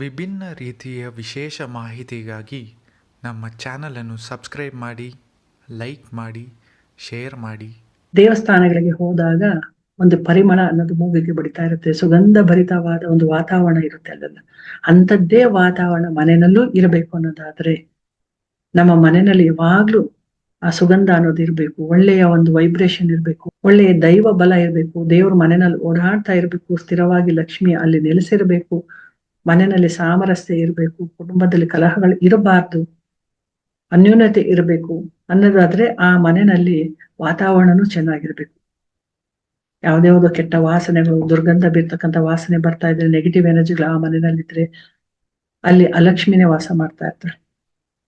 ವಿಭಿನ್ನ ರೀತಿಯ ವಿಶೇಷ ಮಾಹಿತಿಗಾಗಿ ನಮ್ಮ ಚಾನಲನ್ನು ಸಬ್ಸ್ಕ್ರೈಬ್ ಮಾಡಿ ಲೈಕ್ ಮಾಡಿ ಶೇರ್ ಮಾಡಿ. ದೇವಸ್ಥಾನಗಳಿಗೆ ಹೋದಾಗ ಒಂದು ಪರಿಮಳ ಅನ್ನೋದು ಮೂಗಿಗೆ ಬಡಿತಾ ಇರುತ್ತೆ. ಸುಗಂಧ ಭರಿತವಾದ ಒಂದು ವಾತಾವರಣ ಇರುತ್ತೆ ಅಲ್ಲೆಲ್ಲ ಅಂಥದ್ದೇ ವಾತಾವರಣ ಮನೆಯಲ್ಲೂ ಇರಬೇಕು ಅನ್ನೋದಾದ್ರೆ ನಮ್ಮ ಮನೆಯಲ್ಲಿ ಯಾವಾಗ್ಲೂ ಆ ಸುಗಂಧ ಅನ್ನೋದು ಇರಬೇಕು. ಒಳ್ಳೆಯ ಒಂದು ವೈಬ್ರೇಷನ್ ಇರಬೇಕು. ಒಳ್ಳೆಯ ದೈವ ಬಲ ಇರಬೇಕು. ದೇವ್ರ ಮನೆಯಲ್ಲಿ ಓಡಾಡ್ತಾ ಇರಬೇಕು. ಸ್ಥಿರವಾಗಿ ಲಕ್ಷ್ಮಿ ಅಲ್ಲಿ ನೆಲೆಸಿರಬೇಕು. ಮನೆಯಲ್ಲಿ ಸಾಮರಸ್ಯ ಇರಬೇಕು, ಕುಟುಂಬದಲ್ಲಿ ಕಲಹಗಳು ಇರಬಾರ್ದು, ಅನ್ಯೂನ್ಯತೆ ಇರಬೇಕು ಅನ್ನೋದಾದ್ರೆ ಆ ಮನೆಯಲ್ಲಿ ವಾತಾವರಣನೂ ಚೆನ್ನಾಗಿರ್ಬೇಕು. ಒಂದು ಕೆಟ್ಟ ವಾಸನೆಗಳು, ದುರ್ಗಂಧ ಬೀರ್ತಕ್ಕಂಥ ವಾಸನೆ ಬರ್ತಾ ಇದ್ರೆ ನೆಗೆಟಿವ್ ಎನರ್ಜಿಗಳು ಆ ಮನೆಯಲ್ಲಿದ್ರೆ ಅಲ್ಲಿ ಅಲಕ್ಷ್ಮಿನೇ ವಾಸ ಮಾಡ್ತಾ ಇರ್ತಾಳೆ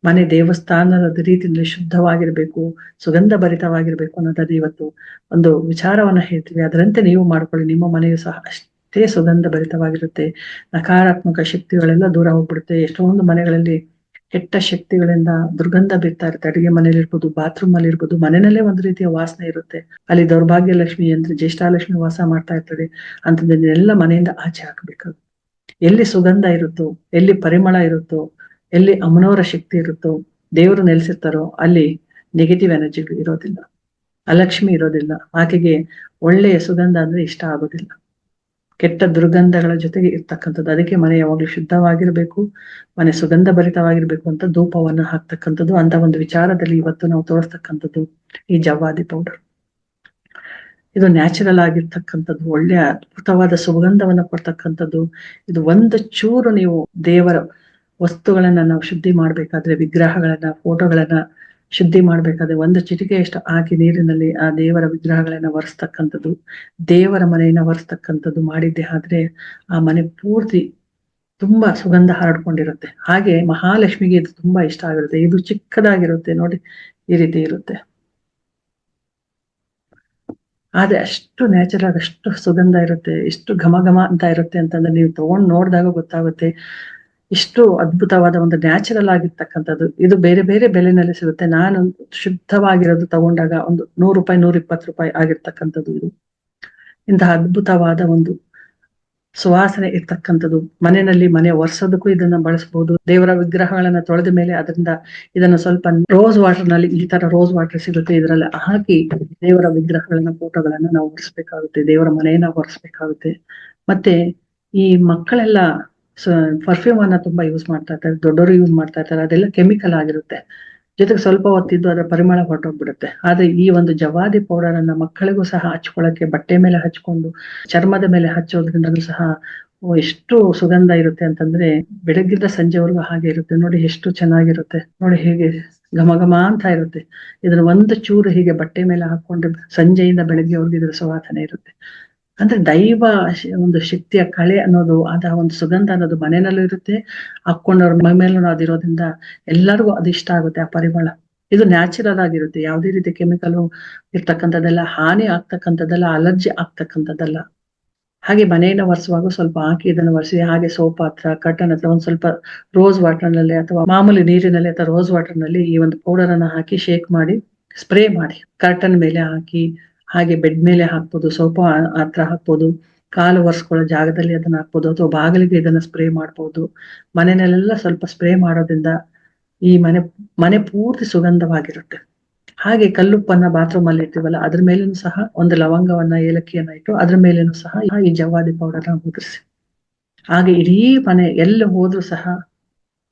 ಮನೆ ದೇವಸ್ಥಾನದ ರೀತಿಯಲ್ಲಿ ಶುದ್ಧವಾಗಿರ್ಬೇಕು ಸುಗಂಧ ಭರಿತವಾಗಿರ್ಬೇಕು ಅನ್ನೋದಾದ್ರೆ ಇವತ್ತು ಒಂದು ವಿಚಾರವನ್ನ ಹೇಳ್ತೀವಿ. ಅದರಂತೆ ನೀವು ಮಾಡ್ಕೊಳ್ಳಿ, ನಿಮ್ಮ ಮನೆಯು ಸಹ ಅಷ್ಟೇ. ಸುಗಂಧ ಭರಿತವಾಗಿರುತ್ತೆ, ನಕಾರಾತ್ಮಕ ಶಕ್ತಿಗಳೆಲ್ಲ ದೂರ ಹೋಗ್ಬಿಡುತ್ತೆ. ಎಷ್ಟೊಂದು ಮನೆಗಳಲ್ಲಿ ಕೆಟ್ಟ ಶಕ್ತಿಗಳಿಂದ ದುರ್ಗಂಧ ಬೀರ್ತಾ ಇರುತ್ತೆ. ಅಡಿಗೆ ಮನೇಲಿ ಇರ್ಬೋದು ಬಾತ್ರೂಮ್ ಅಲ್ಲಿ ಇರ್ಬೋದು, ಮನೆಯಲ್ಲೇ ಒಂದು ರೀತಿಯ ವಾಸನೆ ಇರುತ್ತೆ. ಅಲ್ಲಿ ದೌರ್ಭಾಗ್ಯ ಲಕ್ಷ್ಮಿ ಅಂದ್ರೆ ಜ್ಯೇಷ್ಠಾಲಕ್ಷ್ಮಿ ವಾಸ ಮಾಡ್ತಾ ಇರ್ತದೆ ಅಂತದನ್ನೆಲ್ಲ ಮನೆಯಿಂದ ಆಚೆ ಹಾಕ್ಬೇಕಾಗುತ್ತೆ ಎಲ್ಲಿ ಸುಗಂಧ ಇರುತ್ತೋ, ಎಲ್ಲಿ ಪರಿಮಳ ಇರುತ್ತೋ, ಎಲ್ಲಿ ಅಮನೋರ ಶಕ್ತಿ ಇರುತ್ತೋ, ದೇವರು ನೆಲೆಸಿರ್ತಾರೋ ಅಲ್ಲಿ ನೆಗೆಟಿವ್ ಎನರ್ಜಿ ಇರೋದಿಲ್ಲ. ಅಲಕ್ಷ್ಮಿ ಇರೋದಿಲ್ಲ. ಆಕೆಗೆ ಒಳ್ಳೆಯ ಸುಗಂಧ ಅಂದ್ರೆ ಇಷ್ಟ ಆಗೋದಿಲ್ಲ. ಕೆಟ್ಟ ದುರ್ಗಂಧಗಳ ಜೊತೆಗೆ ಇರ್ತಕ್ಕಂಥದ್ದು. ಅದಕ್ಕೆ ಮನೆ ಯಾವಾಗ್ಲೂ ಶುದ್ಧವಾಗಿರ್ಬೇಕು, ಮನೆ ಸುಗಂಧ ಭರಿತವಾಗಿರ್ಬೇಕು ಅಂತ ಧೂಪವನ್ನು ಹಾಕ್ತಕ್ಕಂಥದ್ದು. ಅಂತ ಒಂದು ವಿಚಾರದಲ್ಲಿ ಇವತ್ತು ನಾವು ತೋರಿಸ್ತಕ್ಕಂಥದ್ದು ಈ ಜವಾದಿ ಪೌಡರ್. ಇದು ನ್ಯಾಚುರಲ್ ಆಗಿರ್ತಕ್ಕಂಥದ್ದು ಒಳ್ಳೆಯ ಅದ್ಭುತವಾದ ಸುಗಂಧವನ್ನ ಕೊಡ್ತಕ್ಕಂಥದ್ದು. ಇದು ಒಂದು ಚೂರು ನೀವು ದೇವರ ವಸ್ತುಗಳನ್ನ ನಾವು ಶುದ್ಧಿ ಮಾಡ್ಬೇಕಾದ್ರೆ, ವಿಗ್ರಹಗಳನ್ನ, ಫೋಟೋಗಳನ್ನ ಶುದ್ಧಿ ಮಾಡ್ಬೇಕಾದ್ರೆ ಒಂದು ಚಿಟಿಕೆಯಷ್ಟು ಹಾಕಿ ನೀರಿನಲ್ಲಿ ಆ ದೇವರ ವಿಗ್ರಹಗಳನ್ನ ಒರೆಸ್ತಕ್ಕಂಥದ್ದು, ದೇವರ ಮನೆಯನ್ನ ಒರೆಸ್ತಕ್ಕಂಥದ್ದು ಮಾಡಿದ್ದೆ ಆದ್ರೆ ಆ ಮನೆ ಪೂರ್ತಿ ತುಂಬಾ ಸುಗಂಧ ಹರಡ್ಕೊಂಡಿರುತ್ತೆ. ಹಾಗೆ ಮಹಾಲಕ್ಷ್ಮಿಗೆ ಇದು ತುಂಬಾ ಇಷ್ಟ ಆಗಿರುತ್ತೆ. ಇದು ಚಿಕ್ಕದಾಗಿರುತ್ತೆ ನೋಡಿ, ಈ ರೀತಿ ಇರುತ್ತೆ. ಆದ್ರೆ ಅಷ್ಟು ನ್ಯಾಚುರಲ್ ಅಷ್ಟು ಸುಗಂಧ ಇರುತ್ತೆ ಎಷ್ಟು ಘಮ ಘಮ ಅಂತ ಇರುತ್ತೆ ಅಂತಂದ್ರೆ ನೀವು ತಗೊಂಡ್ ನೋಡಿದಾಗ ಗೊತ್ತಾಗುತ್ತೆ. ಇಷ್ಟು ಅದ್ಭುತವಾದ ಒಂದು ನ್ಯಾಚುರಲ್ ಆಗಿರ್ತಕ್ಕಂಥದ್ದು. ಇದು ಬೇರೆ ಬೇರೆ ಬೆಲೆನಲ್ಲಿ ಸಿಗುತ್ತೆ. ನಾನು ಶುದ್ಧವಾಗಿರೋದು ತಗೊಂಡಾಗ ಒಂದು ನೂರು ರೂಪಾಯಿ, ನೂರ ಇಪ್ಪತ್ತು ರೂಪಾಯಿ ಆಗಿರ್ತಕ್ಕಂಥದ್ದು ಇದು. ಇಂತಹ ಅದ್ಭುತವಾದ ಒಂದು ಸುವಾಸನೆ ಇರ್ತಕ್ಕಂಥದ್ದು. ಮನೆಯಲ್ಲಿ ಮನೆ ಒರೆಸೋದಕ್ಕೂ ಇದನ್ನ ಬಳಸಬಹುದು ದೇವರ ವಿಗ್ರಹಗಳನ್ನ ತೊಳೆದ ಮೇಲೆ ಅದರಿಂದ ಇದನ್ನ ಸ್ವಲ್ಪ ರೋಸ್ ವಾಟರ್ನಲ್ಲಿ ಈ ತರ ರೋಸ್ ವಾಟರ್ ಸಿಗುತ್ತೆ. ಇದರಲ್ಲಿ ಹಾಕಿ ದೇವರ ವಿಗ್ರಹಗಳನ್ನ, ಫೋಟೋಗಳನ್ನ ನಾವು ಒರೆಸ್ಬೇಕಾಗುತ್ತೆ. ದೇವರ ಮನೆಯನ್ನ ಒರೆಸ್ಬೇಕಾಗುತ್ತೆ. ಮತ್ತೆ ಈ ಮಕ್ಕಳೆಲ್ಲ ಪರ್ಫ್ಯೂಮ್ ಅನ್ನ ತುಂಬಾ ಯೂಸ್ ಮಾಡ್ತಾ ಇರ್ತಾರೆ ದೊಡ್ಡವರು ಯೂಸ್ ಮಾಡ್ತಾ ಇರ್ತಾರೆ ಅದೆಲ್ಲ ಕೆಮಿಕಲ್ ಆಗಿರುತ್ತೆ. ಜೊತೆಗೆ ಸ್ವಲ್ಪ ಹೊತ್ತಿದ್ದು ಅದರ ಪರಿಮಳ ಹೊರಟೋಗ್ಬಿಡುತ್ತೆ. ಆದ್ರೆ ಈ ಒಂದು ಜವಾದಿ ಪೌಡರ್ ಅನ್ನ ಮಕ್ಕಳಿಗೂ ಸಹ ಹಚ್ಕೊಳಕ್ಕೆ ಬಟ್ಟೆ ಮೇಲೆ ಹಚ್ಕೊಂಡು, ಚರ್ಮದ ಮೇಲೆ ಹಚ್ಚೋದ್ರಿಂದ ಸಹ ಎಷ್ಟು ಸುಗಂಧ ಇರುತ್ತೆ ಅಂತಂದ್ರೆ ಬೆಳಗ್ಗಿಂದ ಸಂಜೆವರೆಗೂ ಹಾಗೆ ಇರುತ್ತೆ. ನೋಡಿ ಎಷ್ಟು ಚೆನ್ನಾಗಿರುತ್ತೆ. ನೋಡಿ ಹೇಗೆ ಘಮ ಘಮ ಅಂತ ಇರುತ್ತೆ. ಇದನ್ನ ಒಂದು ಚೂರು ಹೀಗೆ ಬಟ್ಟೆ ಮೇಲೆ ಹಾಕೊಂಡು ಸಂಜೆಯಿಂದ ಬೆಳಗ್ಗೆವರೆಗೂ ಇದ್ರ ಸುವಾಸನೆ ಇರುತ್ತೆ. ಅಂದ್ರೆ ದೈವ ಒಂದು ಶಕ್ತಿಯ ಕಳೆ ಅನ್ನೋದು ಅದ ಒಂದು ಸುಗಂಧ ಅನ್ನೋದು ಮನೆಯಲ್ಲೂ ಇರುತ್ತೆ. ಹಾಕೊಂಡವ್ರ ಮೈ ಮೇಲೂ ಅದಿರೋದ್ರಿಂದ ಎಲ್ಲರಿಗೂ ಅದು ಇಷ್ಟ ಆಗುತ್ತೆ, ಆ ಪರಿಮಳ. ಇದು ನ್ಯಾಚುರಲ್ ಆಗಿರುತ್ತೆ. ಯಾವುದೇ ರೀತಿ ಕೆಮಿಕಲ್ ಇರ್ತಕ್ಕಂಥದ್ದೆಲ್ಲ, ಹಾನಿ ಆಗ್ತಕ್ಕಂಥದ್ದೆಲ್ಲ, ಅಲರ್ಜಿ ಆಗ್ತಕ್ಕಂಥದ್ದಲ್ಲ. ಹಾಗೆ ಮನೆಯನ್ನು ಒರೆಸುವಾಗ ಸ್ವಲ್ಪ ಹಾಕಿ ಇದನ್ನು ಒರೆಸಿ, ಹಾಗೆ ಸೋಪ್ ಹತ್ರ ಕಟನ್ ಹತ್ರ ಒಂದ್ ಸ್ವಲ್ಪ ರೋಸ್ ವಾಟರ್ನಲ್ಲಿ ಅಥವಾ ಮಾಮೂಲಿ ನೀರಿನಲ್ಲಿ ಅಥವಾ ರೋಸ್ ವಾಟರ್ನಲ್ಲಿ ಈ ಒಂದು ಪೌಡರ್ ಅನ್ನ ಹಾಕಿ ಶೇಕ್ ಮಾಡಿ ಸ್ಪ್ರೇ ಮಾಡಿ. ಕರ್ಟನ್ ಮೇಲೆ ಹಾಕಿ ಹಾಗೆ ಬೆಡ್ ಮೇಲೆ ಹಾಕ್ಬೋದು ಸೋಪ ಹತ್ರ ಹಾಕ್ಬೋದು, ಕಾಲು ಒರೆಸ್ಕೊಳ್ಳೋ ಜಾಗದಲ್ಲಿ ಅದನ್ನ ಹಾಕ್ಬೋದು, ಅಥವಾ ಬಾಗಿಲಿಗೆ ಇದನ್ನ ಸ್ಪ್ರೇ ಮಾಡ್ಬೋದು. ಮನೆಯಲ್ಲೆಲ್ಲ ಸ್ವಲ್ಪ ಸ್ಪ್ರೇ ಮಾಡೋದ್ರಿಂದ ಈ ಮನೆ ಮನೆ ಪೂರ್ತಿ ಸುಗಂಧವಾಗಿರುತ್ತೆ. ಹಾಗೆ ಕಲ್ಲುಪ್ಪನ್ನ ಬಾತ್ರೂಮ್ ಅಲ್ಲಿ ಇರ್ತೀವಲ್ಲ ಅದ್ರ ಮೇಲೂ ಸಹ ಒಂದು ಲವಂಗವನ್ನ, ಏಲಕ್ಕಿಯನ್ನ ಇಟ್ಟು ಅದ್ರ ಮೇಲೇನು ಸಹ ಈ ಜವಾದಿ ಪೌಡರ್ನ ಉದುರಿಸಿ. ಹಾಗೆ ಇಡೀ ಮನೆ ಎಲ್ಲ ಹೋದ್ರೂ ಸಹ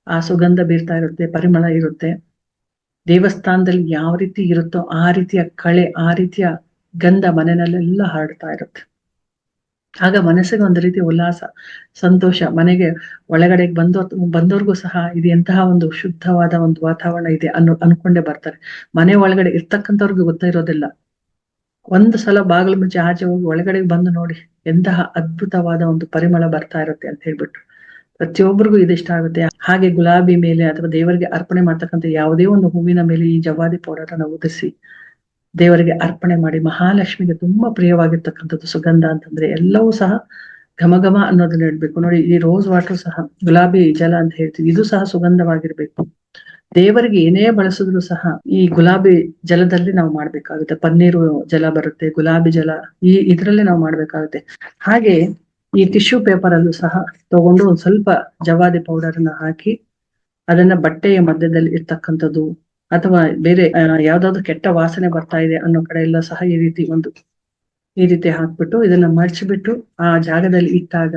ಆ ಸುಗಂಧ ಬೀರ್ತಾ ಇರುತ್ತೆ, ಪರಿಮಳ ಇರುತ್ತೆ. ದೇವಸ್ಥಾನದಲ್ಲಿ ಯಾವ ರೀತಿ ಇರುತ್ತೋ ಆ ರೀತಿಯ ಕಳೆ, ಆ ರೀತಿಯ ಗಂಧ ಮನೆಯಲ್ಲೆಲ್ಲ ಹರಡ್ತಾ ಇರುತ್ತೆ. ಆಗ ಮನಸ್ಸಿಗೆ ಒಂದು ರೀತಿ ಉಲ್ಲಾಸ, ಸಂತೋಷ, ಮನೆಗೆ ಒಳಗಡೆ ಬಂದೋ, ಬಂದವ್ರಿಗೂ ಸಹ ಇದು ಎಂತಹ ಒಂದು ಶುದ್ಧವಾದ ಒಂದು ವಾತಾವರಣ ಇದೆ ಅನ್ನೋ, ಅನ್ಕೊಂಡೇ ಬರ್ತಾರೆ. ಮನೆ ಒಳಗಡೆ ಇರ್ತಕ್ಕಂಥವ್ರಿಗೆ ಗೊತ್ತಿರೋದಿಲ್ಲ. ಒಂದು ಸಲ ಬಾಗಿಲು ಮುಂಚೆ ಆಚೆ ಹೋಗಿ ಒಳಗಡೆ ಬಂದು ನೋಡಿ ಎಂತಹ ಅದ್ಭುತವಾದ ಒಂದು ಪರಿಮಳ ಬರ್ತಾ ಇರುತ್ತೆ ಅಂತ ಹೇಳ್ಬಿಟ್ಟು ಪ್ರತಿಯೊಬ್ಬರಿಗೂ ಇದಿಷ್ಟ ಆಗುತ್ತೆ. ಹಾಗೆ ಗುಲಾಬಿ ಮೇಲೆ ಅಥವಾ ದೇವರಿಗೆ ಅರ್ಪಣೆ ಮಾಡ್ತಕ್ಕಂಥ ಯಾವುದೇ ಒಂದು ಹೂವಿನ ಮೇಲೆ ಈ ಜವಾದಿ ಪೌಡರ್ ಅನ್ನ ಉದಿಸಿ ದೇವರಿಗೆ ಅರ್ಪಣೆ ಮಾಡಿ ಮಹಾಲಕ್ಷ್ಮಿಗೆ ತುಂಬಾ ಪ್ರಿಯವಾಗಿರ್ತಕ್ಕಂಥದ್ದು ಸುಗಂಧ ಅಂತಂದ್ರೆ ಎಲ್ಲವೂ ಸಹ ಘಮ ಘಮ ಅನ್ನೋದನ್ನ ಹೇಳ್ಬೇಕು ನೋಡಿ, ಈ ರೋಸ್ ವಾಟರ್ ಸಹ, ಗುಲಾಬಿ ಜಲ ಅಂತ ಹೇಳ್ತೀವಿ, ಇದು ಸಹ ಸುಗಂಧವಾಗಿರ್ಬೇಕು. ದೇವರಿಗೆ ಏನೇ ಬಳಸಿದ್ರು ಸಹ ಈ ಗುಲಾಬಿ ಜಲದಲ್ಲಿ ನಾವು ಮಾಡ್ಬೇಕಾಗುತ್ತೆ. ಪನ್ನೀರು ಜಲ ಬರುತ್ತೆ, ಗುಲಾಬಿ ಜಲ, ಈ ಇದರಲ್ಲೇ ನಾವು ಮಾಡ್ಬೇಕಾಗುತ್ತೆ. ಹಾಗೆ ಈ ಟಿಶ್ಯೂ ಪೇಪರ್ ಅಲ್ಲೂ ಸಹ ತಗೊಂಡು ಒಂದ್ ಸ್ವಲ್ಪ ಜವಾದಿ ಪೌಡರ್ ಅನ್ನ ಹಾಕಿ ಅದನ್ನ ಬಟ್ಟೆಯ ಮಧ್ಯದಲ್ಲಿ ಇರ್ತಕ್ಕಂಥದ್ದು ಅಥವಾ ಬೇರೆ ಯಾವ್ದಾದ್ರು ಕೆಟ್ಟ ವಾಸನೆ ಬರ್ತಾ ಇದೆ ಅನ್ನೋ ಕಡೆ ಎಲ್ಲ ಸಹ ಈ ರೀತಿ ಒಂದು, ಈ ರೀತಿ ಹಾಕ್ಬಿಟ್ಟು ಇದನ್ನ ಮರ್ಚಿಬಿಟ್ಟು ಆ ಜಾಗದಲ್ಲಿ ಇಟ್ಟಾಗ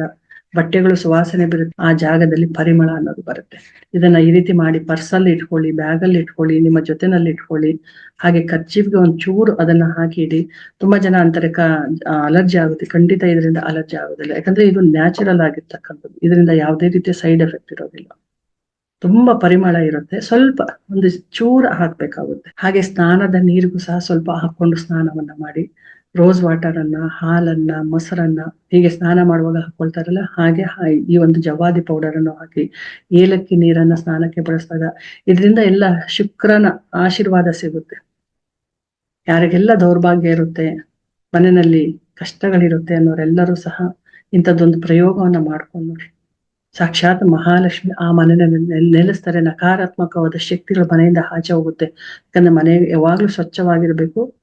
ಬಟ್ಟೆಗಳು ಸುವಾಸನೆ ಬರುತ್ತೆ, ಆ ಜಾಗದಲ್ಲಿ ಪರಿಮಳ ಅನ್ನೋದು ಬರುತ್ತೆ. ಇದನ್ನ ಈ ರೀತಿ ಮಾಡಿ ಪರ್ಸಲ್ಲಿ ಇಟ್ಕೊಳ್ಳಿ, ಬ್ಯಾಗಲ್ಲಿ ಇಟ್ಕೊಳ್ಳಿ, ನಿಮ್ಮ ಜೊತೆನಲ್ಲಿ ಇಟ್ಕೊಳ್ಳಿ, ಹಾಗೆ ಕರ್ಚೀಫ್ಗೆ ಒಂದು ಚೂರು ಅದನ್ನ ಹಾಕಿ ಇಡಿ ತುಂಬಾ ಜನ ಅಂತಾರೆ, ಕ ಅಲರ್ಜಿ ಆಗುತ್ತೆ, ಖಂಡಿತ ಇದರಿಂದ ಅಲರ್ಜಿ ಆಗೋದಿಲ್ಲ. ಯಾಕಂದ್ರೆ ಇದು ನ್ಯಾಚುರಲ್ ಆಗಿರ್ತಕ್ಕಂಥದ್ದು. ಇದರಿಂದ ಯಾವುದೇ ರೀತಿಯ ಸೈಡ್ ಎಫೆಕ್ಟ್ ಇರೋದಿಲ್ಲ. ತುಂಬಾ ಪರಿಮಳ ಇರುತ್ತೆ. ಸ್ವಲ್ಪ ಒಂದು ಚೂರ ಹಾಕ್ಬೇಕಾಗುತ್ತೆ. ಹಾಗೆ ಸ್ನಾನದ ನೀರಿಗೂ ಸಹ ಸ್ವಲ್ಪ ಹಾಕೊಂಡು ಸ್ನಾನವನ್ನ ಮಾಡಿ. ರೋಸ್ ವಾಟರ್ ಅನ್ನ ಹಾಲನ್ನ, ಮೊಸರನ್ನ ಹೀಗೆ ಸ್ನಾನ ಮಾಡುವಾಗ ಹಾಕೊಳ್ತಾರಲ್ಲ, ಹಾಗೆ ಈ ಒಂದು ಜವಾದಿ ಪೌಡರ್ ಅನ್ನು ಹಾಕಿ ಏಲಕ್ಕಿ ನೀರನ್ನ ಸ್ನಾನಕ್ಕೆ ಬಳಸಿದಾಗ ಇದರಿಂದ ಎಲ್ಲ ಶುಕ್ರನ ಆಶೀರ್ವಾದ ಸಿಗುತ್ತೆ. ಯಾರಿಗೆಲ್ಲ ದೌರ್ಭಾಗ್ಯ ಇರುತ್ತೆ, ಮನೆಯಲ್ಲಿ ಕಷ್ಟಗಳಿರುತ್ತೆ ಅನ್ನೋರೆಲ್ಲರೂ ಸಹ ಇಂಥದ್ದೊಂದು ಪ್ರಯೋಗವನ್ನ ಮಾಡ್ಕೊಂಡು ನೋಡಿ ಸಾಕ್ಷಾತ್ ಮಹಾಲಕ್ಷ್ಮಿ ಆ ನೆಲ್- ನೆಲೆಸ್ತಾರೆ. ನಕಾರಾತ್ಮಕವಾದ ಶಕ್ತಿಗಳು ಮನೆಯಿಂದ ಆಚೆ ಹೋಗುತ್ತೆ. ಯಾಕಂದ್ರೆ ಮನೆ ಯಾವಾಗ್ಲೂ ಸ್ವಚ್ಛವಾಗಿರ್ಬೇಕು.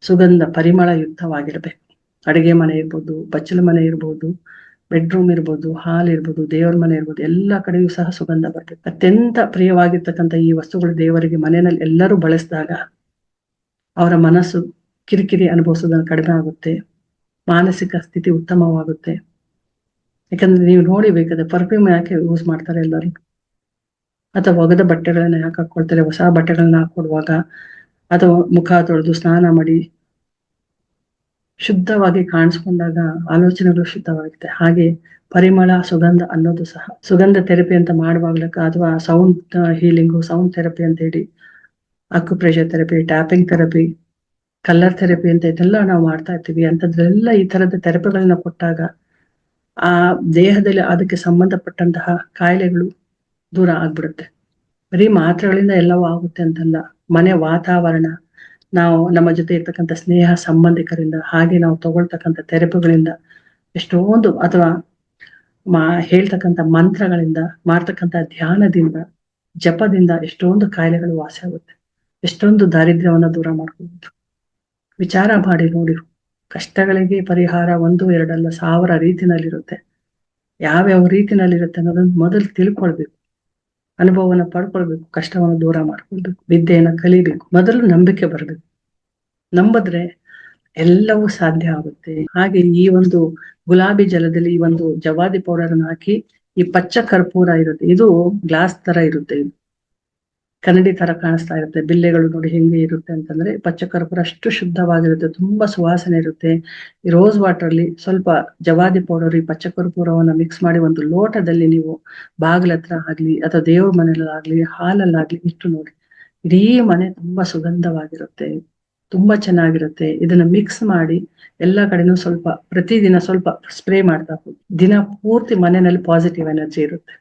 ಸುಗಂಧ, ಪರಿಮಳ ಯುದ್ಧವಾಗಿರ್ಬೇಕು ಅಡಿಗೆ ಮನೆ ಇರ್ಬೋದು, ಬಚ್ಚಲ ಮನೆ ಇರ್ಬೋದು, ಬೆಡ್ರೂಮ್ ಇರ್ಬೋದು, ಹಾಲ್ ಇರ್ಬೋದು, ದೇವರ ಮನೆ ಇರ್ಬೋದು, ಎಲ್ಲಾ ಕಡೆಯೂ ಸಹ ಸುಗಂಧ ಬರ್ಬೇಕು ಅತ್ಯಂತ ಪ್ರಿಯವಾಗಿರ್ತಕ್ಕಂಥ ಈ ವಸ್ತುಗಳು ದೇವರಿಗೆ ಮನೆಯಲ್ಲಿ ಎಲ್ಲರೂ ಬಳಸಿದಾಗ ಅವರ ಮನಸ್ಸು ಕಿರಿಕಿರಿ ಅನುಭವಿಸೋದನ್ನು ಕಡಿಮೆ ಆಗುತ್ತೆ. ಮಾನಸಿಕ ಸ್ಥಿತಿ ಉತ್ತಮವಾಗುತ್ತೆ. ಯಾಕಂದ್ರೆ ನೀವು ನೋಡಿ ಬೇಕಾದ್ರೆ ಪರ್ಫ್ಯೂಮ್ ಯಾಕೆ ಯೂಸ್ ಮಾಡ್ತಾರೆ ಎಲ್ಲರೂ? ಅಥವಾ ಒಗದ ಬಟ್ಟೆಗಳನ್ನ ಯಾಕೆ ಹಾಕೊಳ್ತಾರೆ ಹೊಸ ಬಟ್ಟೆಗಳನ್ನ ಹಾಕೊಡುವಾಗ ಅಥವಾ ಮುಖ ತೊಳೆದು ಸ್ನಾನ ಮಾಡಿ ಶುದ್ಧವಾಗಿ ಕಾಣಿಸ್ಕೊಂಡಾಗ ಆಲೋಚನೆಗಳು ಶುದ್ಧವಾಗುತ್ತೆ. ಹಾಗೆ ಪರಿಮಳ, ಸುಗಂಧ ಅನ್ನೋದು ಸಹ. ಸುಗಂಧ ಥೆರಪಿ ಅಂತ ಮಾಡುವಾಗ್ಲಕ್ಕ ಅಥವಾ ಸೌಂಡ್ ಹೀಲಿಂಗು ಸೌಂಡ್ ಥೆರಪಿ ಅಂತ ಹೇಳಿ acupressure therapy tapping therapy colour therapy ಅಂತ ಇದೆಲ್ಲ ನಾವು ಮಾಡ್ತಾ ಇರ್ತೀವಿ. ಅಂತದ್ರೆಲ್ಲ ಈ ತರದ ಥೆರಪಿಗಳನ್ನ ಕೊಟ್ಟಾಗ ಆ ದೇಹದಲ್ಲಿ ಅದಕ್ಕೆ ಸಂಬಂಧಪಟ್ಟಂತಹ ಕಾಯಿಲೆಗಳು ದೂರ ಆಗ್ಬಿಡುತ್ತೆ. ಬರೀ ಮಾತ್ರೆಗಳಿಂದ ಎಲ್ಲವೂ ಆಗುತ್ತೆ ಅಂತಲ್ಲ. ಮನೆ ವಾತಾವರಣ, ನಾವು ನಮ್ಮ ಜೊತೆ ಇರ್ತಕ್ಕಂಥ ಸ್ನೇಹ ಸಂಬಂಧಿಕರಿಂದ, ಹಾಗೆ ನಾವು ತಗೊಳ್ತಕ್ಕಂಥ ತೆರಪುಗಳಿಂದ, ಎಷ್ಟೊಂದು ಅಥವಾ ಮಾ ಹೇಳ್ತಕ್ಕಂಥ ಮಂತ್ರಗಳಿಂದ, ಮಾಡ್ತಕ್ಕಂಥ ಧ್ಯಾನದಿಂದ, ಜಪದಿಂದ ಎಷ್ಟೊಂದು ಕಾಯಿಲೆಗಳು ವಾಸಿ ಆಗುತ್ತೆ ಎಷ್ಟೊಂದು ದಾರಿದ್ರ್ಯವನ್ನ ದೂರ ಮಾಡ್ಕೋಬಹುದು ವಿಚಾರ ಮಾಡಿ ನೋಡಿ. ಕಷ್ಟಗಳಿಗೆ ಪರಿಹಾರ ಒಂದು ಎರಡಲ್ಲ, ಸಾವಿರ ರೀತಿನಲ್ಲಿರುತ್ತೆ. ಯಾವ್ಯಾವ ರೀತಿನಲ್ಲಿರುತ್ತೆ ಅನ್ನೋದನ್ನ ಮೊದಲು ತಿಳ್ಕೊಳ್ಬೇಕು. ಅನುಭವವನ್ನು ಪಡ್ಕೊಳ್ಬೇಕು, ಕಷ್ಟವನ್ನು ದೂರ ಮಾಡ್ಕೊಳ್ಬೇಕು, ವಿದ್ಯೆಯನ್ನು ಕಲಿಬೇಕು, ಮೊದಲು ನಂಬಿಕೆ ಬರಬೇಕು. ನಂಬಿದ್ರೆ ಎಲ್ಲವೂ ಸಾಧ್ಯ ಆಗುತ್ತೆ. ಹಾಗೆ ಈ ಒಂದು ಗುಲಾಬಿ ಜಲದಲ್ಲಿ ಈ ಒಂದು ಜವಾದಿ ಪೌಡರ್ ಅನ್ನು ಹಾಕಿ ಈ ಪಚ್ಚ ಕರ್ಪೂರ ಇರುತ್ತೆ. ಇದು ಗ್ಲಾಸ್ ತರ ಇರುತ್ತೆ ಇದು. ಕನ್ನಡಿ ತರ ಕಾಣಿಸ್ತಾ ಇರುತ್ತೆ. ಬಿಲ್ಲೆಗಳು ನೋಡಿ ಹೆಂಗೆ ಇರುತ್ತೆ ಅಂತಂದ್ರೆ ಪಚ್ಚ ಕರ್ಪೂರ ಅಷ್ಟು ಶುದ್ಧವಾಗಿರುತ್ತೆ. ತುಂಬಾ ಸುವಾಸನೆ ಇರುತ್ತೆ. ಈ ರೋಸ್ ವಾಟರ್ ಅಲ್ಲಿ ಸ್ವಲ್ಪ ಜವಾದಿ ಪೌಡರ್ ಈ ಪಚ್ಚ ಕರ್ಪೂರವನ್ನ ಮಿಕ್ಸ್ ಮಾಡಿ ಒಂದು ಲೋಟದಲ್ಲಿ ನೀವು ಬಾಗಿಲ ಹತ್ರ ಆಗ್ಲಿ ಅಥವಾ ದೇವ್ರ ಮನೆಯಲ್ಲಾಗ್ಲಿ, ಹಾಲಲ್ಲಾಗ್ಲಿ ಇಟ್ಟು ನೋಡಿ. ಇಡೀ ಮನೆ ತುಂಬಾ ಸುಗಂಧವಾಗಿರುತ್ತೆ. ತುಂಬಾ ಚೆನ್ನಾಗಿರುತ್ತೆ. ಇದನ್ನ ಮಿಕ್ಸ್ ಮಾಡಿ ಎಲ್ಲಾ ಕಡೆನೂ ಸ್ವಲ್ಪ ಪ್ರತಿದಿನ ಸ್ವಲ್ಪ ಸ್ಪ್ರೇ ಮಾಡ್ತಾ ದಿನ ಪೂರ್ತಿ ಮನೆಯಲ್ಲಿ ಪಾಸಿಟಿವ್ ಎನರ್ಜಿ ಇರುತ್ತೆ.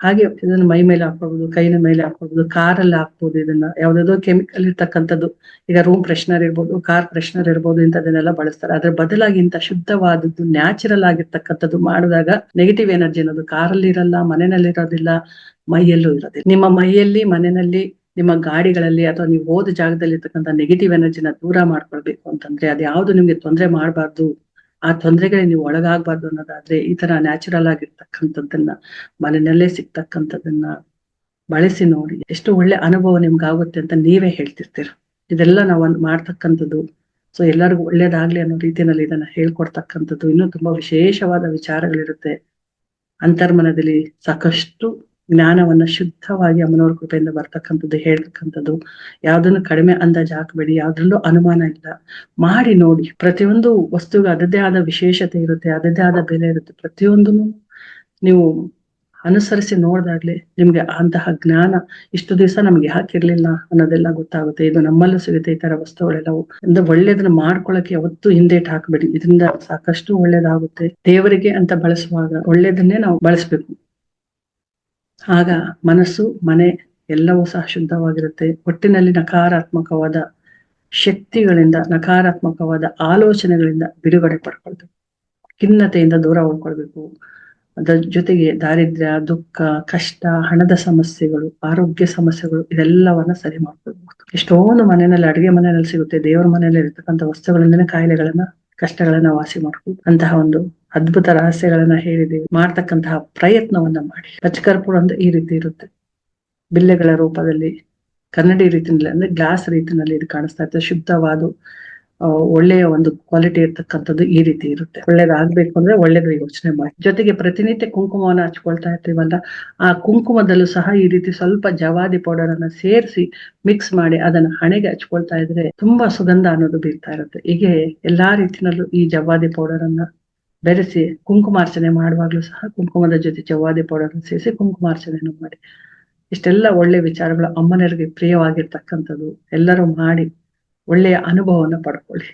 ಹಾಗೆ ಇದನ್ನ ಮೈ ಮೇಲೆ ಹಾಕೋಬಹುದು ಕೈನ ಮೇಲೆ ಹಾಕೊಳ್ಬಹುದು ಕಾರಲ್ಲಿ ಹಾಕ್ಬಹುದು ಇದನ್ನ. ಯಾವ್ದಾದ್ರು ಕೆಮಿಕಲ್ ಇರ್ತಕ್ಕಂಥದ್ದು, ಈಗ ರೂಮ್ ಫ್ರೆಶ್ನರ್ ಇರ್ಬೋದು ಕಾರ್ ಫ್ರೆಶ್ನರ್ ಇರ್ಬೋದು ಇಂಥದನ್ನೆಲ್ಲ ಬಳಸ್ತಾರೆ. ಅದ್ರ ಬದಲಾಗಿ ಇಂಥ ಶುದ್ಧವಾದದ್ದು ನ್ಯಾಚುರಲ್ ಆಗಿರ್ತಕ್ಕಂಥದ್ದು ಮಾಡಿದಾಗ ನೆಗೆಟಿವ್ ಎನರ್ಜಿ ಅನ್ನೋದು ಕಾರಲ್ಲಿ ಇರಲ್ಲ, ಮನೆಯಲ್ಲಿ ಇರೋದಿಲ್ಲ, ಮೈಯಲ್ಲೂ ಇರೋದಿಲ್ಲ. ನಿಮ್ಮ ಮೈಯಲ್ಲಿ, ಮನೆಯಲ್ಲಿ, ನಿಮ್ಮ ಗಾಡಿಗಳಲ್ಲಿ ಅಥವಾ ನೀವು ಹೋದ ಜಾಗದಲ್ಲಿ ಇರ್ತಕ್ಕಂಥ ನೆಗೆಟಿವ್ ಎನರ್ಜಿನ ದೂರ ಮಾಡ್ಕೊಳ್ಬೇಕು ಅಂತಂದ್ರೆ, ಅದ್ಯಾವುದು ಯಾವ್ದು ನಿಮ್ಗೆ ತೊಂದರೆ ಮಾಡಬಾರ್ದು. ಆ ತೊಂದರೆಗಳಿಗೆ ನೀವು ಒಳಗಾಗ್ಬಾರ್ದು ಅನ್ನೋದಾದ್ರೆ ಈ ತರ ನ್ಯಾಚುರಲ್ ಆಗಿರ್ತಕ್ಕಂಥದ್ದನ್ನ ಮನೆಯಲ್ಲೇ ಸಿಗ್ತಕ್ಕಂಥದ್ದನ್ನ ಬಳಸಿ ನೋಡಿ. ಎಷ್ಟು ಒಳ್ಳೆ ಅನುಭವ ನಿಮ್ಗಾಗುತ್ತೆ ಅಂತ ನೀವೇ ಹೇಳ್ತಿರ್ತೀರ. ಇದೆಲ್ಲ ನಾವು ಮಾಡ್ತಕ್ಕಂಥದ್ದು. ಸೊ ಎಲ್ಲರಿಗೂ ಒಳ್ಳೇದಾಗ್ಲಿ ಅನ್ನೋ ರೀತಿಯಲ್ಲಿ ಇದನ್ನ ಹೇಳ್ಕೊಡ್ತಕ್ಕಂಥದ್ದು. ಇನ್ನೂ ತುಂಬಾ ವಿಶೇಷವಾದ ವಿಚಾರಗಳಿರುತ್ತೆ. ಅಂತರ್ಮನದಲ್ಲಿ ಸಾಕಷ್ಟು ಜ್ಞಾನವನ್ನ ಶುದ್ಧವಾಗಿ ಅಮ್ಮನವ್ರ ಕೃಪೆಯಿಂದ ಬರ್ತಕ್ಕಂಥದ್ದು, ಹೇಳ್ತಕ್ಕಂಥದ್ದು. ಯಾವ್ದನ್ನು ಕಡಿಮೆ ಅಂದಾಜು ಹಾಕಬೇಡಿ, ಯಾವ್ದ್ರಲ್ಲೂ ಅನುಮಾನ ಇಲ್ಲ. ಮಾಡಿ ನೋಡಿ. ಪ್ರತಿಯೊಂದು ವಸ್ತುಗೆ ಅದದೇ ಆದ ವಿಶೇಷತೆ ಇರುತ್ತೆ ಅದದೇ ಆದ ಬೆಲೆ ಇರುತ್ತೆ. ಪ್ರತಿಯೊಂದನ್ನು ನೀವು ಅನುಸರಿಸಿ ನೋಡ್ದಾಗ್ಲೆ ನಿಮ್ಗೆ ಅಂತಹ ಜ್ಞಾನ ಇಷ್ಟು ದಿವಸ ನಮ್ಗೆ ಹಾಕಿರ್ಲಿಲ್ಲ ಅನ್ನೋದೆಲ್ಲ ಗೊತ್ತಾಗುತ್ತೆ. ಇದು ನಮ್ಮಲ್ಲೂ ಸಿಗುತ್ತೆ ಈ ತರ ವಸ್ತುಗಳೆಲ್ಲವು. ಅಂದ್ರೆ ಒಳ್ಳೇದನ್ನ ಮಾಡ್ಕೊಳಕ್ಕೆ ಯಾವತ್ತೂ ಹಿಂದೇಟ್ ಹಾಕ್ಬೇಡಿ. ಇದರಿಂದ ಸಾಕಷ್ಟು ಒಳ್ಳೇದಾಗುತ್ತೆ. ದೇವರಿಗೆ ಅಂತ ಬಳಸುವಾಗ ಒಳ್ಳೇದನ್ನೇ ನಾವು ಬಳಸ್ಬೇಕು. ಆಗ ಮನಸ್ಸು, ಮನೆ ಎಲ್ಲವೂ ಸಹ ಶುದ್ಧವಾಗಿರುತ್ತೆ. ಒಟ್ಟಿನಲ್ಲಿ ನಕಾರಾತ್ಮಕವಾದ ಶಕ್ತಿಗಳಿಂದ, ನಕಾರಾತ್ಮಕವಾದ ಆಲೋಚನೆಗಳಿಂದ ಬಿಡುಗಡೆ ಪಡ್ಕೊಳ್ಬೇಕು ಖಿನ್ನತೆಯಿಂದ ದೂರ ಉಳ್ಕೊಳ್ಬೇಕು ಅದರ ಜೊತೆಗೆ ದಾರಿದ್ರ್ಯ, ದುಃಖ, ಕಷ್ಟ, ಹಣದ ಸಮಸ್ಯೆಗಳು, ಆರೋಗ್ಯ ಸಮಸ್ಯೆಗಳು ಇದೆಲ್ಲವನ್ನ ಸರಿ ಮಾಡ್ಕೊಳ್ಬಹುದು ಎಷ್ಟೊಂದು ಮನೆಯಲ್ಲಿ, ಅಡುಗೆ ಮನೆಯಲ್ಲಿ ಸಿಗುತ್ತೆ, ದೇವರ ಮನೆಯಲ್ಲಿ ಇರ್ತಕ್ಕಂಥ ವಸ್ತುಗಳಿಂದನೇ ಕಾಯಿಲೆಗಳನ್ನ, ಕಷ್ಟಗಳನ್ನ ವಾಸಿ ಮಾಡ್ಕೊಳ್ಬೇಕು. ಅಂತಹ ಒಂದು ಅದ್ಭುತ ರಹಸ್ಯಗಳನ್ನ ಹೇಳಿದೀವಿ ಮಾಡ್ತಕ್ಕಂತಹ ಪ್ರಯತ್ನವನ್ನ ಮಾಡಿ. ಪಚಕರ್ಪೂರ ಅಂದ್ರೆ ಈ ರೀತಿ ಇರುತ್ತೆ. ಬಿಲ್ಲೆಗಳ ರೂಪದಲ್ಲಿ ಕನ್ನಡಿ ರೀತಿನಲ್ಲಿ ಅಂದ್ರೆ ಗ್ಲಾಸ್ ರೀತಿನಲ್ಲಿ ಇದು ಕಾಣಿಸ್ತಾ ಇರ್ತದೆ. ಶುದ್ಧವಾದ ಒಳ್ಳೆಯ ಒಂದು ಕ್ವಾಲಿಟಿ ಇರ್ತಕ್ಕಂಥದ್ದು ಈ ರೀತಿ ಇರುತ್ತೆ. ಒಳ್ಳೇದಾಗ್ಬೇಕು ಅಂದ್ರೆ ಒಳ್ಳೇದು ಯೋಚನೆ ಮಾಡಿ. ಜೊತೆಗೆ ಪ್ರತಿನಿತ್ಯ ಕುಂಕುಮವನ್ನು ಹಚ್ಕೊಳ್ತಾ ಇರ್ತೀವಲ್ಲ, ಆ ಕುಂಕುಮದಲ್ಲೂ ಸಹ ಈ ರೀತಿ ಸ್ವಲ್ಪ ಜವಾದಿ ಪೌಡರ್ ಅನ್ನ ಸೇರಿಸಿ ಮಿಕ್ಸ್ ಮಾಡಿ ಅದನ್ನ ಹಣೆಗೆ ಹಚ್ಕೊಳ್ತಾ ಇದ್ರೆ ತುಂಬಾ ಸುಗಂಧ ಅನ್ನೋದು ಬೀರ್ತಾ ಇರುತ್ತೆ. ಹೀಗೆ ಎಲ್ಲಾ ರೀತಿನಲ್ಲೂ ಈ ಜವಾದಿ ಪೌಡರ್ ಅನ್ನ ಬೆರೆಸಿ ಕುಂಕುಮಾರ್ಚನೆ ಮಾಡುವಾಗ್ಲೂ ಸಹ ಕುಂಕುಮದ ಜೊತೆ ಜವಾದಿ ಪೌಡರ್ ಸೇರಿಸಿ ಕುಂಕುಮಾರ್ಚನೆಯನ್ನು ಮಾಡಿ. ಇಷ್ಟೆಲ್ಲ ಒಳ್ಳೆ ವಿಚಾರಗಳು ಅಮ್ಮನರಿಗೆ ಪ್ರಿಯವಾಗಿರ್ತಕ್ಕಂಥದ್ದು ಎಲ್ಲರೂ ಮಾಡಿ ಒಳ್ಳೆಯ ಅನುಭವವನ್ನು ಪಡ್ಕೊಳ್ಳಿ.